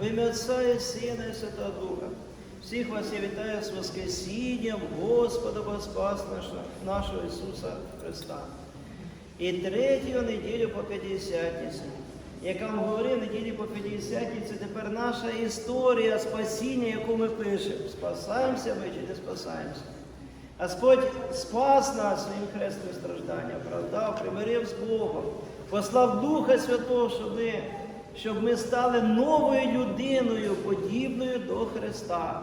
В ім'я Отця і Сина і Святого Духа. Всіх вас я вітаю з Воскресінням Господа Бога Спас нашого, Ісуса Христа. І третю неділю по П'ятдесятниці. Як я вам говорив, неділі по П'ятдесятниці тепер наша історія спасіння, яку ми пишемо. Спасаємося ми чи не спасаємося. Господь спас нас своїм хрестним стражданням, оправдав, примирив з Богом, послав Духа Святого, щоб ми, щоб ми стали новою людиною, подібною до Христа.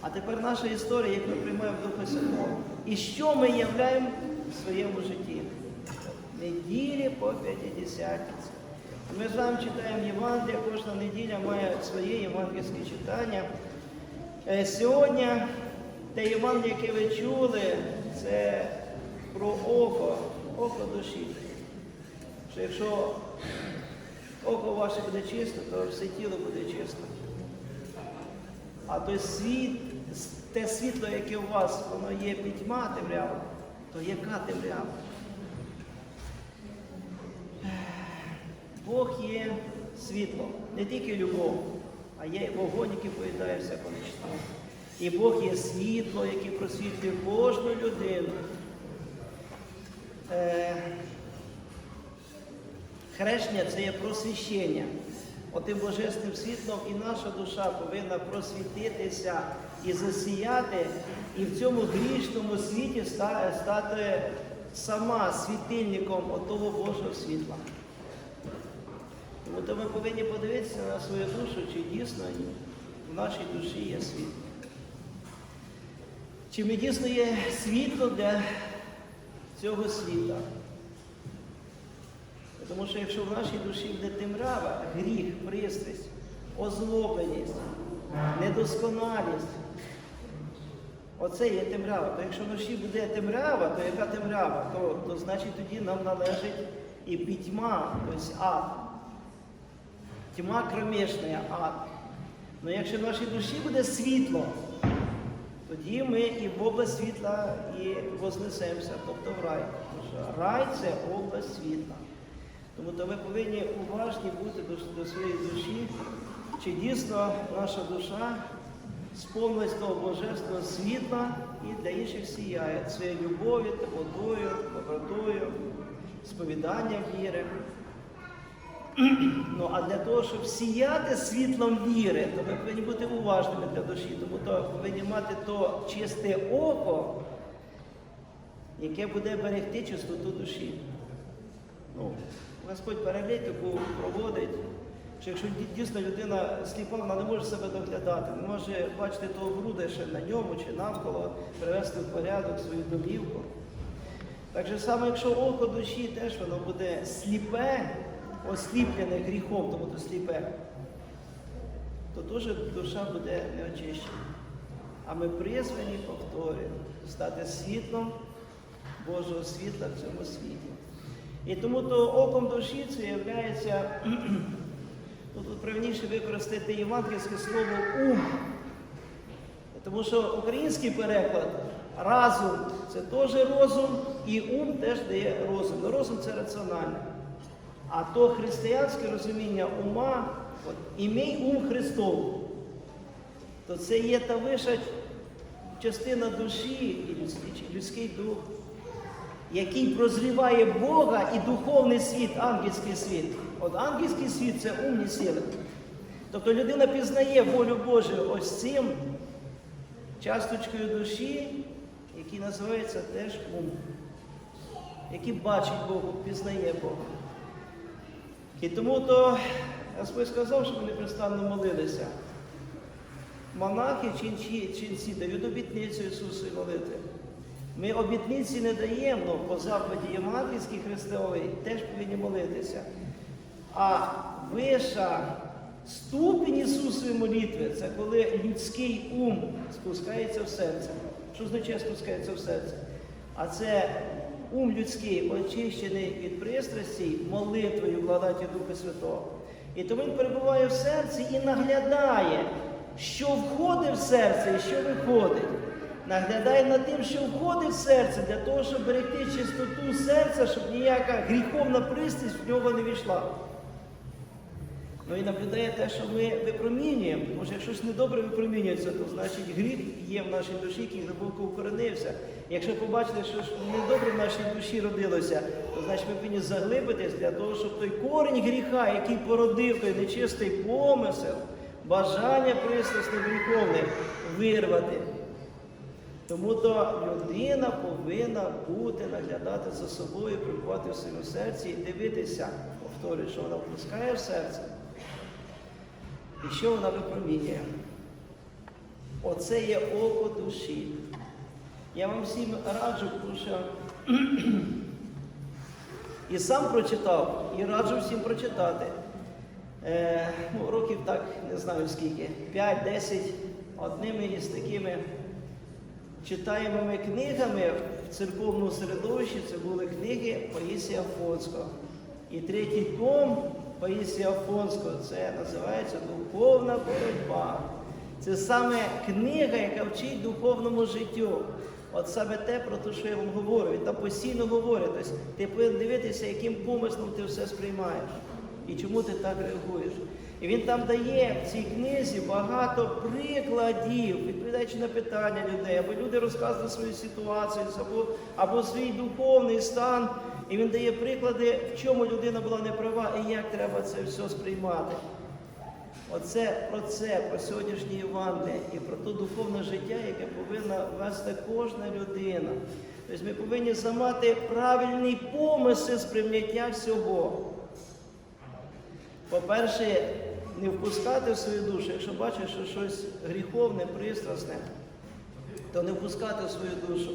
А тепер наша історія, як ми приймаємо Духа Святого. І що ми являємо в своєму житті? Неділі по П'ятидесятниці. Ми з вами читаємо Євангелія, кожна неділя має своє євангельське читання. Е, Сьогодні те Євангеліє, яке ви чули, це про око, око душі. Що якщо око ваше буде чисто, то все тіло буде чисто. А той світ, те світло, яке у вас, воно є пітьма темрява, то яка темрява? Бог є світло, не тільки любов, а є вогонь, який поїдає всяку нечистоту. І Бог є світло, яке просвітлює кожну людину. Хрещення це є просвіщення. Отим божественним світлом і наша душа повинна просвітитися і засіяти, і в цьому грішному світі стати сама світильником отого Божого світла. Тому то ми повинні подивитися на свою душу, чи дійсно в нашій душі є світло. Чи ми дійсно є світло для цього світа? Тому що якщо в нашій душі буде темрява, гріх, пристрасть, озлобленість, недосконалість, оце є темрява. То якщо в душі буде темрява, то яка темрява? То, то значить тоді нам належить і пітьма, тобто ад. Тьма кромешна, ад. Ну якщо в нашій душі буде світло, тоді ми і в область світла і вознесемося, тобто в рай. Тому що рай це область світла. Тому то ми повинні уважні бути до, до своєї душі, чи дійсно наша душа сповнилась того божественного світла і для інших сіяє своєю любов'ю, теплотою, добротою, сповіданням віри. Ну, а для того, щоб сіяти світлом віри, то ми повинні бути уважними для душі, тому то повинні мати то чисте око, яке буде берегти чистоту душі. Господь перегляд таку проводить, що якщо дійсно людина сліпа, вона не може себе доглядати, не може бачити того бруда ще на ньому чи навколо, привести в порядок свою домівку. Так же само, якщо око душі теж воно буде сліпе, осліплене гріхом, тому то сліпе, то теж душа буде неочищена. А ми призвані, повторюю, стати світлом Божого світла в цьому світі. І тому то оком душі це є, ну, тут правильніше використати євангельське слово ум. Тому що український переклад разум це теж розум, і ум теж дає розум. Ну, розум це раціональне. А то християнське розуміння ума, от, імей ум Христов, то це є та вища частина душі і людський дух, який прозріває Бога і духовний світ, ангельський світ. От ангельський світ це умні сили. Тобто людина пізнає волю Божу ось цим часточкою душі, який називається теж ум, який бачить Бога, пізнає Бога. І тому то Господь сказав, щоб ми непрестанно молилися. Монахи, ченці дають обітницю Ісусу молити. Ми обітниці не даємо, але по заповіді Євангельській Христовій теж повинні молитися. А виша ступінь Ісусової молитви це коли людський ум спускається в серце. Що означає спускається в серце? А це ум людський очищений від пристрасті молитвою благодаті Духа Святого. І тому він перебуває в серці і наглядає, що входить в серце і що виходить. Наглядає над тим, що входить в серце, для того, щоб берегти чистоту серця, щоб ніяка гріховна пристрасть в нього не війшла. Ну і наблюдає те, що ми випромінюємо. Може, якщо щось недобре випромінюється, то значить гріх є в нашій душі, який глибоко укоренився. Якщо побачите, що недобре в нашій душі родилося, то значить ми повинні заглибитись для того, щоб той корінь гріха, який породив той нечистий помисел, бажання пристрасне гріховне вирвати. Тому то людина повинна бути, наглядати за собою, прибувати в своєму серці і дивитися, повторюю, що вона впускає в серце і що вона випромінює. Оце є око душі. Я вам всім раджу, тому що і сам прочитав, і раджу всім прочитати. Е, ну, років так не знаю скільки, 5-10 одними із такими читаємими книгами в церковному середовищі це були книги Паїсія Афонського. І третій том Паїсія Афонського це називається Духовна боротьба. Це саме книга, яка вчить духовному життю. От саме те, про те, що я вам говорю. Він там постійно говорить. Тобто ти повинен дивитися, яким помислом ти все сприймаєш і чому ти так реагуєш. І він там дає в цій книзі багато прикладів, відповідаючи на питання людей, або люди розказують свою ситуацію, або, або свій духовний стан. І він дає приклади, в чому людина була неправа і як треба це все сприймати. Оце про це, про сьогоднішнє Євангеліє і про те духовне життя, яке повинна вести кожна людина. Тобто ми повинні замати правильний помисел сприйняття всього. По-перше, не впускати в свою душу, якщо бачиш, що щось гріховне, пристрасне, то не впускати в свою душу.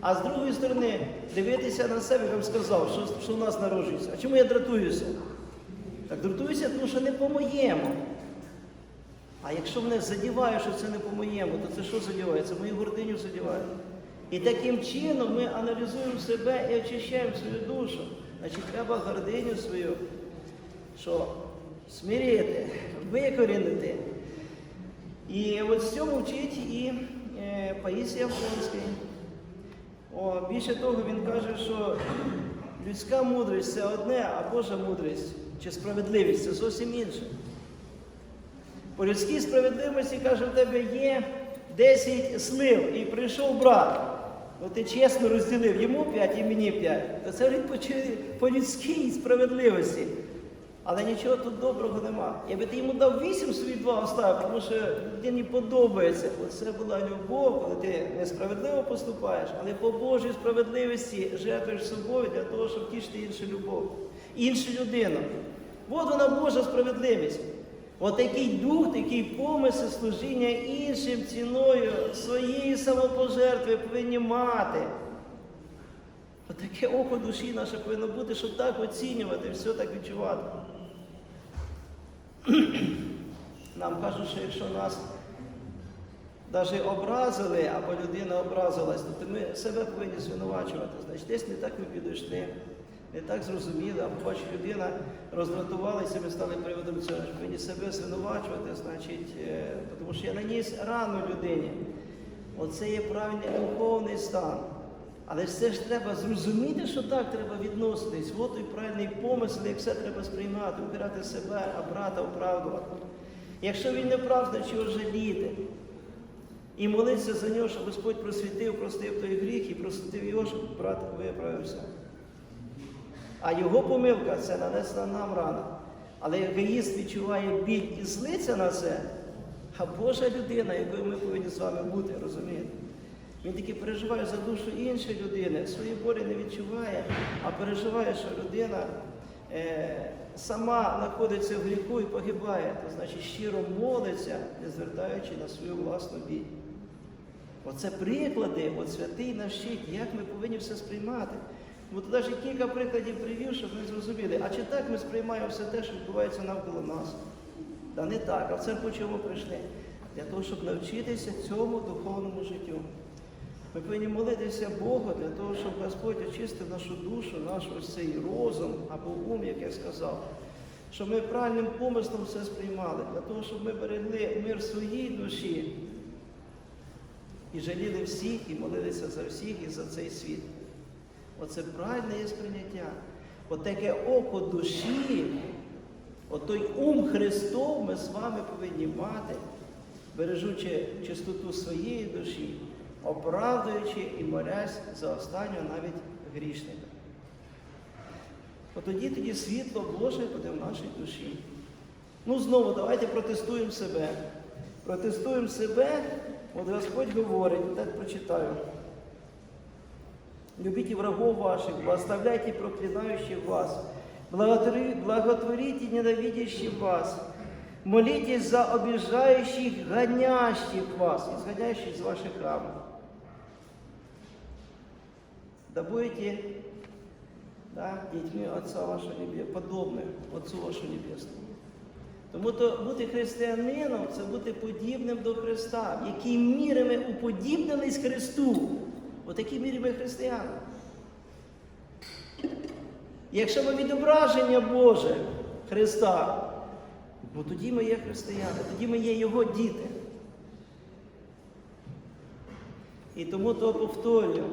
А з другої сторони, дивитися на себе, я вам сказав, що, що в нас народжується. А чому я дратуюся? Так дратуюся, тому що не по-моєму. А якщо мене задіває, що це не по-моєму, то це що задіває? Це мою гординю задіває. І таким чином ми аналізуємо себе і очищаємо свою душу. Значить, треба гординю свою, що смирити, викорінити. І от з цього вчить і е, Паїсія Афонський. О, більше того, він каже, що людська мудрість це одне, а Божа мудрість чи справедливість це зовсім інше. По людській справедливості, каже, в тебе є 10 слив, і прийшов брат. Ну ти чесно розділив йому 5 і мені 5. То це по людській справедливості. Але нічого тут доброго нема. Я би ти йому дав 8 свої два оставив, тому що людині подобається. Оце була любов, коли ти несправедливо поступаєш, але по Божій справедливості жертвуєш собою для того, щоб тішити іншу любов, іншу людину. От вона Божа справедливість. От такий дух, такий помисел служіння іншим ціною своєї самопожертви повинні мати. От таке око душі наше повинно бути, щоб так оцінювати, все так відчувати. Нам кажуть, що якщо нас навіть образили, або людина образилась, то ми себе повинні звинувачувати. Значить, десь не так ми підійшли, не так зрозуміли, або бачу, людина роздратувалася, ми стали приводом цього. Ми повинні себе звинувачувати, значить, е, тому що я наніс рану людині. Оце є правильний духовний стан. Але все ж треба зрозуміти, що так треба відноситись. От той правильний помисел, як все треба сприймати, обирати себе, а брата оправдувати. Якщо він не прав, його жаліти. І молитися за нього, щоб Господь просвітив, простив той гріх і просвітив його, щоб брат виправився. А його помилка це нанесена нам рана. Але егоїст відчуває біль і злиться на це, а Божа людина, якою ми повинні з вами бути, розумієте? Він таки переживає за душу іншої людини, свої болі не відчуває, а переживає, що людина е, сама знаходиться в гріху і погибає, то значить щиро молиться, не звертаючи на свою власну біль. Оце приклади, от святий наш щит, як ми повинні все сприймати. Бо навіть кілька прикладів привів, щоб ми зрозуміли, а чи так ми сприймаємо все те, що відбувається навколо нас? Та не так, а в церкву чому прийшли? Для того, щоб навчитися цьому духовному життю. Ми повинні молитися Богу для того, щоб Господь очистив нашу душу, наш ось цей розум або ум, як я сказав. Щоб ми правильним помислом все сприймали, для того, щоб ми берегли мир своїй душі і жаліли всіх, і молилися за всіх і за цей світ. Оце правильне є сприйняття. Таке око душі, той ум Христов ми з вами повинні мати, бережучи чистоту своєї душі, оправдуючи і молясь за останнього навіть грішника. От тоді тоді світло Боже буде в нашій душі. Ну, знову давайте протестуємо себе. Протестуємо себе, от Господь говорить, так прочитаю. Любите врагов ваших, благословляйте проклинающих вас, благотвори- благотворите ненавидящих вас, молитесь за обижающих, гонящих вас, исходящих из ваших храмов. Да будете да, дітьми Отця вашого Небесного, подобним Отцу вашого Небесного. Тому то бути християнином це бути подібним до Христа, в якій мірі ми уподібнились Христу. У такій мірі ми християни. Якщо ми відображення Боже Христа, ну тоді ми є християни, тоді ми є Його діти. І тому то повторюю,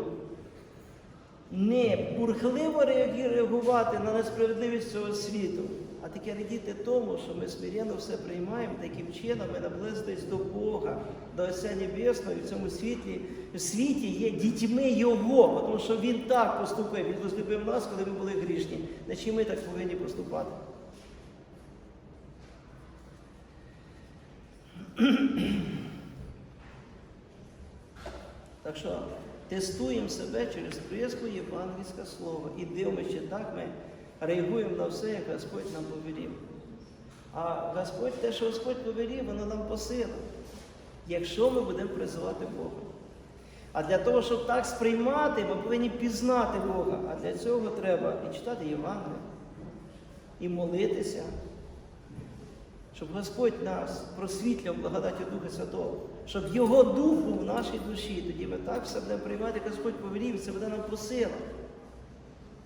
не бурхливо реагувати на несправедливість цього світу, а таке радіти тому, що ми смиренно все приймаємо, таким чином ми наблизились до Бога, до Отця Небесного, і в цьому світі, в світі є дітьми Його, тому що Він так поступив, Він возлюбив нас, коли ми були грішні. Значить ми так повинні поступати. Так що тестуємо себе через приску євангельське слово і дивимося, так ми реагуємо на все, як Господь нам повелів. А Господь, те, що Господь повелів, воно нам по силам, якщо ми будемо призивати Бога. А для того, щоб так сприймати, ми повинні пізнати Бога. А для цього треба і читати Євангеліє, і молитися, щоб Господь нас просвітляв благодаті Духа Святого, щоб Його Дух був в нашій душі. Тоді ми так все будемо приймати, Господь повелів, це буде нам по силам.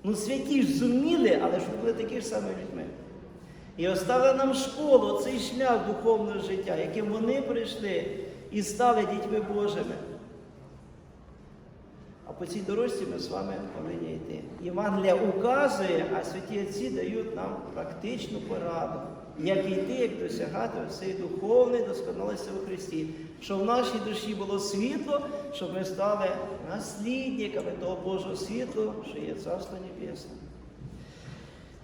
Ну, святі ж зуміли, але ж були такі ж самі людьми. І оставили нам школу, цей шлях духовного життя, яким вони прийшли і стали дітьми Божими. А по цій дорожці ми з вами повинні йти. Євангелія указує, а святі отці дають нам практичну пораду, як йти, як досягати всієї духовної досконалості у Христі, щоб в нашій душі було світло, щоб ми стали наслідниками того Божого світла, що є Царство Небесне.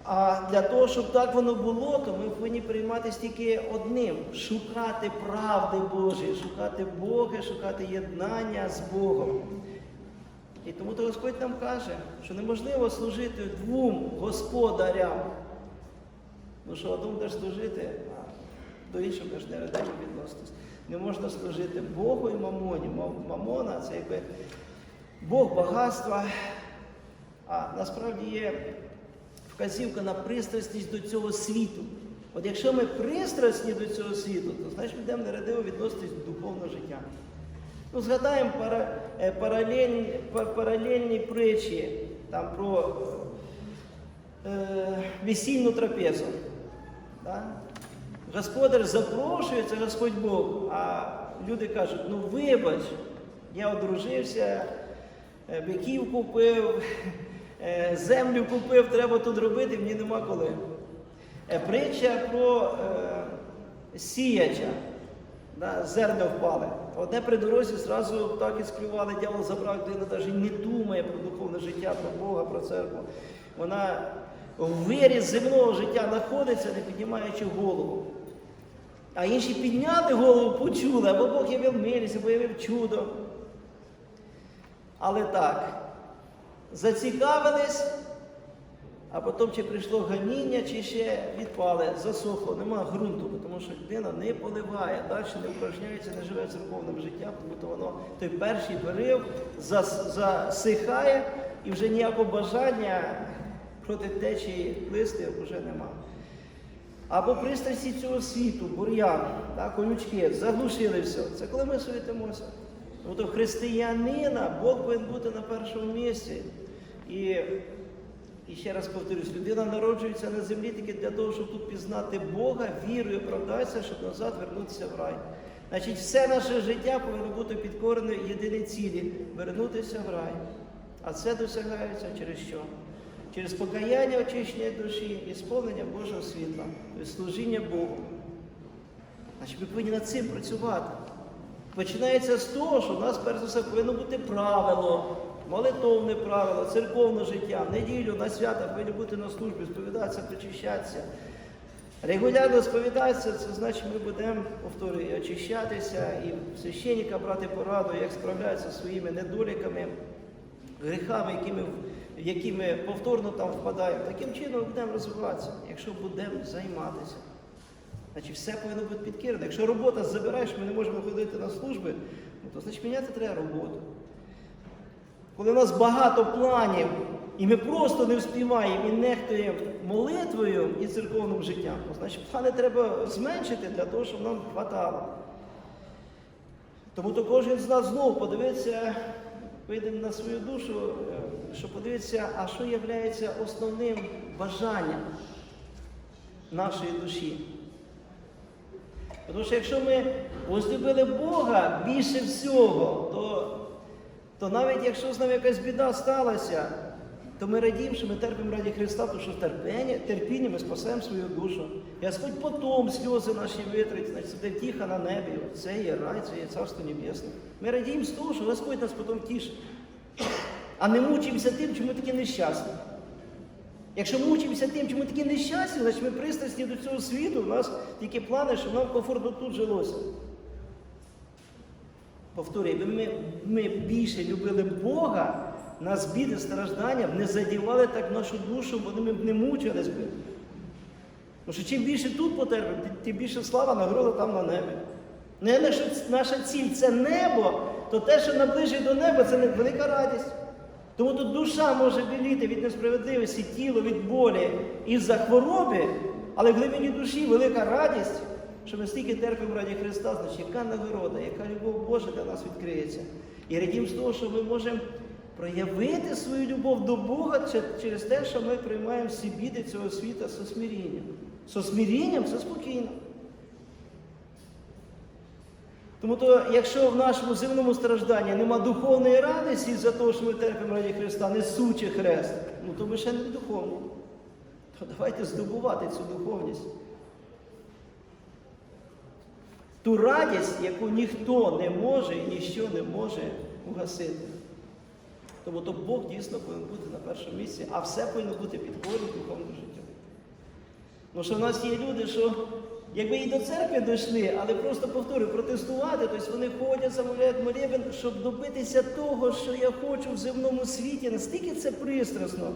А для того, щоб так воно було, то ми повинні прийматися тільки одним шукати правди Божої, шукати Бога, шукати єднання з Богом. І тому то Господь нам каже, що неможливо служити двом господарям. Ну що одному будеш служити, а до іншого будеш нерадально відноситись. Не можна служити Богу і мамоні. Мамона це якби Бог багатства. А насправді є вказівка на пристрасність до цього світу. От якщо ми пристрасні до цього світу, то значить ми будемо нерадиво відноситись до духовного життя. Ну, згадаємо пара, е, паралельні, па- паралельні притчі там, про е, весільну трапезу. Да? Господар запрошує, це Господь Бог, а люди кажуть, ну вибач, я одружився, е, биків купив, е, землю купив, треба тут робити, мені нема коли. Е, Притча про е, сіяча. Да, зерна впали. Одне при дорозі зразу так і склювали, дьявол забрав, людина навіть не думає про духовне життя, про Бога, про церкву. Вона в вирі земного життя знаходиться, не піднімаючи голову. А інші підняли голову, почули, або Бог явив милість, або явив чудо. Але так, зацікавились, а потім чи прийшло ганіння, чи ще відпали, засохло, нема ґрунту, тому що людина не поливає, далі не упражняється, не живе церковним життям, тому то воно той перший порив засихає і вже ніякого бажання проти течії листи вже нема. Або пристрасті цього світу, бур'ян, так, колючки, заглушили все. Це коли ми суетимося. Тому християнина Бог повинен бути на першому місці. І і ще раз повторюсь, людина народжується на землі тільки для того, щоб тут пізнати Бога, вірою оправдатися, щоб назад вернутися в рай. Значить, все наше життя повинно бути підкорене єдиній цілі вернутися в рай. А це досягається через що? Через покаяння очищення душі і сповнення Божого світла, тобто служіння Богу. Значить, ми повинні над цим працювати. Починається з того, що в нас перш за все повинно бути правило, молитовне правило, церковне життя, в неділю, на свята повинні бути на службі, сповідатися, причащатися. Регулярно сповідатися, це значить, ми будемо, повторюю, очищатися, і священника брати пораду, як справлятися зі своїми недоліками, гріхами, які ми, в які ми повторно там впадаємо. Таким чином будемо розвиватися, якщо будемо займатися. Значить, все повинно бути підкерено. Якщо робота забирає, що ми не можемо ходити на служби, ну, то значить міняти треба роботу. Коли у нас багато планів, і ми просто не вспіваємо і нехтуємо молитвою і церковним життям, то значить плани треба зменшити для того, щоб нам хватало. Тому то кожен з нас знову подивиться, вийде на свою душу, е, що подивиться, а що є основним бажанням нашої душі. Тому що якщо ми возлюбили Бога більше всього, то, то навіть якщо з нами якась біда сталася, то ми радіємо, що ми терпимо раді Христа, тому що терпіння, терпіння ми спасемо свою душу. Господь потом сльози наші витратить, значить це втіха на небі. Це є рай, це є Царство Небесне. Ми радіємо з того, що Господь нас потім тішить. А не мучимося тим, чому такі нещасні. Якщо мучимося тим, чому такі нещасні, значить ми пристрасні до цього світу, у нас тільки плани, щоб нам комфортно тут жилося. Повторюю, якби ми, ми більше любили Бога, нас біди, страждання б не задівали так нашу душу, вони б не мучились би. Тому що чим більше тут потерпимо, тим більше слава нагорода там на небі. Не якщо наша ціль це небо, то те, що наближить до неба, це велика радість. Тому тут душа може біліти від несправедливості, тіло від болі і за хвороби, але в глибині душі велика радість, що ми стільки терпимо раді Христа, значить, яка нагорода, яка любов Божа для нас відкриється. І радім з того, що ми можемо проявити свою любов до Бога через те, що ми приймаємо всі біди цього світа со смирінням. Со смирінням це спокійно. Тому то, якщо в нашому земному стражданні нема духовної радості за те, що ми терпимо раді Христа, несучи хрест, ну то ми ще не духовні. То давайте здобувати цю духовність. Ту радість, яку ніхто не може і ніщо не може угасити. Тому то Бог дійсно повинен бути на першому місці, а все повинно бути підкорі духовному життю. Тому що в нас є люди, що якби і до церкви дійшли, але просто повторюю, протестувати, тобто вони ходять, замовляють молебен, щоб добитися того, що я хочу в земному світі. Настільки це пристрасно,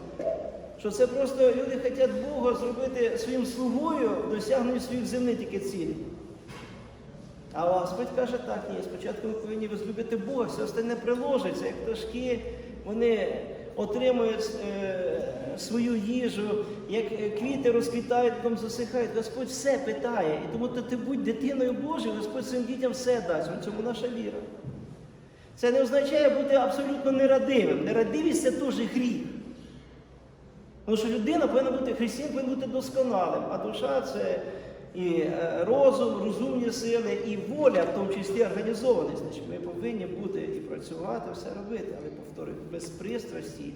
що це просто люди хочуть Бога зробити своїм слугою, досягнути своїх земних тільки цілі. А Господь каже, так, ні, спочатку ми повинні возлюбити Бога, все остальне приложиться, як пташки, вони отримують е, свою їжу, як квіти розквітають, потім засихають. Господь все питає. І тому ти будь дитиною Божою, Господь своїм дітям все дасть. В цьому наша віра. Це не означає бути абсолютно нерадивим. Нерадивість це теж гріх. Тому що людина повинна бути, християн повинен бути досконалим, а душа це і розум, розумні сили, і воля, в тому числі організованість. Ми повинні бути і працювати, все робити, але повторюю, без пристрасті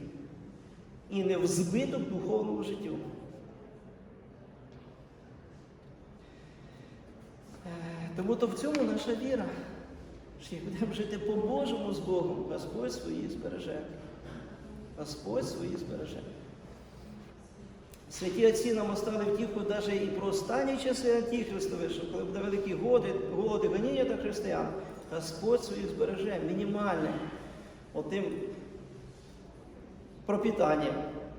і не в збиток духовному життю. Тому то в цьому наша віра. Що як будемо жити по-божому з Богом, Господь свої збереже. Господь свої збереже. Святі отці нам остали втіху навіть і про останні часи Антихристові, що коли буде великі годи, голоди, гоніння до християн, Господь своїх збереже мінімальним отим пропітанням,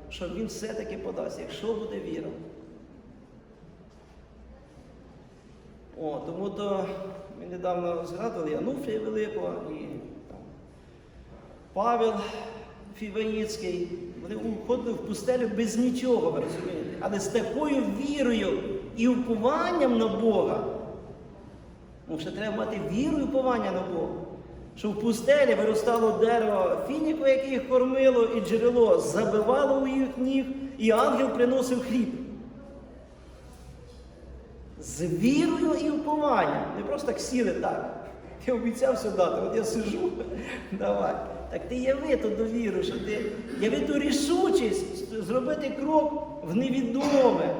що Він все-таки подасть, якщо буде віра. О, Тому то ми недавно згадували Януфрія Великого і там, Павел Фіваніцький. Вони уходили в пустелю без нічого, ви розумієте, але з такою вірою і упованням на Бога. Ну, ще треба мати віру і уповання на Бога. Що в пустелі виростало дерево фініку, яке їх кормило, і джерело забивало у їх ніг, і ангел приносив хліб. З вірою і упованням. Не просто так сіли так. Ти обіцяв дати, от я сижу, давай. Так ти яви ту довіру, що ти яви ту рішучість зробити крок в невідоме.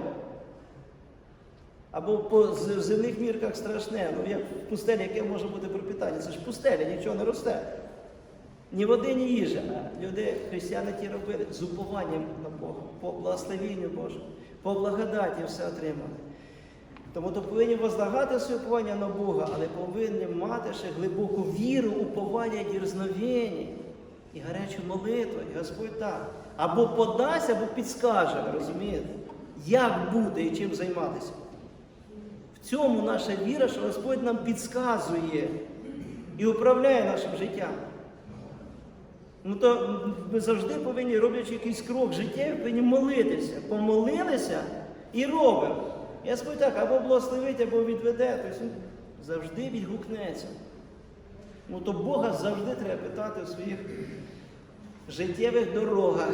Або по земних мірках страшне. Ну як в пустелі, яке може бути пропитання? Це ж пустеля, нічого не росте. Ні води, ні їжа. Люди, християни ті робили з упованням на Бога, по благословенню Божому, по благодаті все отримали. Тому то повинні возлагати своє уповання на Бога, але повинні мати ще глибоку віру, уповання і дірзновення, і гарячу молитву, і Господь так. Або подасть, або підскаже, розумієте, як бути і чим займатися. Цьому наша віра, що Господь нам підказує і управляє нашим життям. Ну то ми завжди повинні, роблячи якийсь крок життєвий, повинні молитися. Помолилися і робимо. Я скажу так, або благословить, або відведе. Тобто завжди відгукнеться. Ну то Бога завжди треба питати в своїх життєвих дорогах.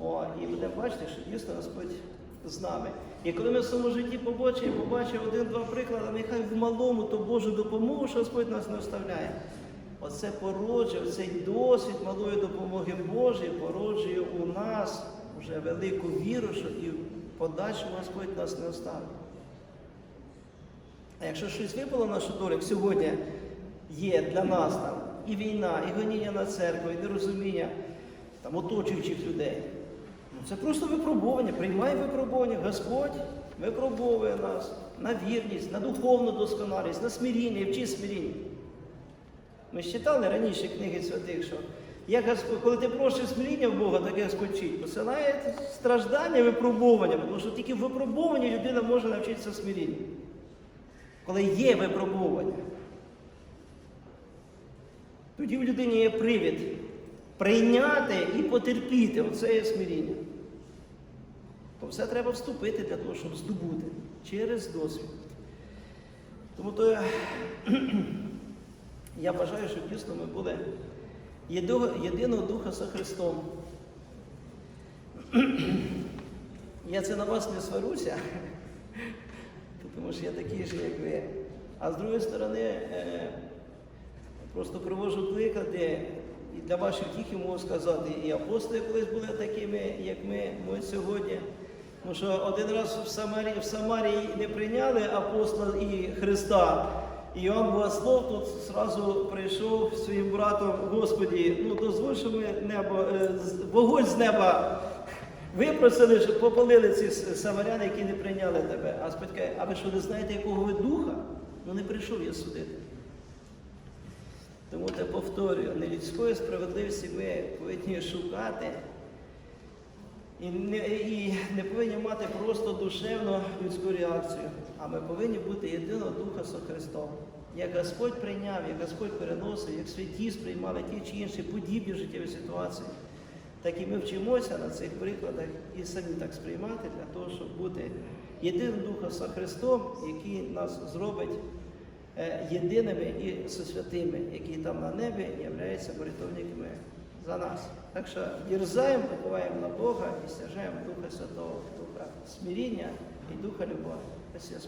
О, і будемо бачити, що дійсно Господь з нами. І коли ми в своєму житті побачимо, побачимо один-два приклади, нехай в малому то Божу допомогу, що Господь нас не оставляє. Оце породжує, цей досвід малої допомоги Божої породжує у нас вже велику віру, що і в подальшому Господь нас не оставить. А якщо щось випало в нашу долю, як сьогодні є для нас там і війна, і гоніння на церкву, і нерозуміння там, оточуючих людей, це просто випробування, приймай випробування. Господь випробовує нас на вірність, на духовну досконалість, на смиріння вчи смиріння. Ми ж читали раніше книги святих, що як Господь, коли ти просиш смиріння в Бога, так Господь вчить, посилає страждання, випробування, тому що тільки в випробуванні людина може навчитися смирінню. Коли є випробування, тоді в людині є привід прийняти і потерпіти. Оце є смиріння. То все треба вступити для того, щоб здобути через досвід. Тому то я, бажаю, щоб дійсно ми були єдиного, Духа за Христом. Я це на вас не сварюся, тому що я такий же, як ви. А з другої сторони, е, просто привожу приклади, і для ваших втіхи можу сказати, і апостоли колись були такими, як ми, ми сьогодні. Тому що один раз в Самарії, в Самарії не прийняли апостола і Христа. І Іоанн Богослов тут зразу прийшов своїм братом, Господі, ну дозволь, що ми небо, е, вогонь з неба випросили, щоб попалили ці самаряни, які не прийняли тебе. А каже, а ви що не знаєте, якого ви духа? Ну не прийшов я судити. Тому я повторюю, не людської справедливості ми повинні шукати і не, і не повинні мати просто душевну людську реакцію, а ми повинні бути єдиного Духа з Христом. Як Господь прийняв, як Господь переносив, як святі сприймали ті чи інші подібні життєві ситуації, так і ми вчимося на цих прикладах і самі так сприймати для того, щоб бути єдиним Духом з Христом, який нас зробить е, єдиними і святими, які там на небі являються молитовниками за нас. Так що дерзаємо, уповаємо на Бога і стяжаємо Духа Святого, Духа смиріння і Духа любові. Спасибо.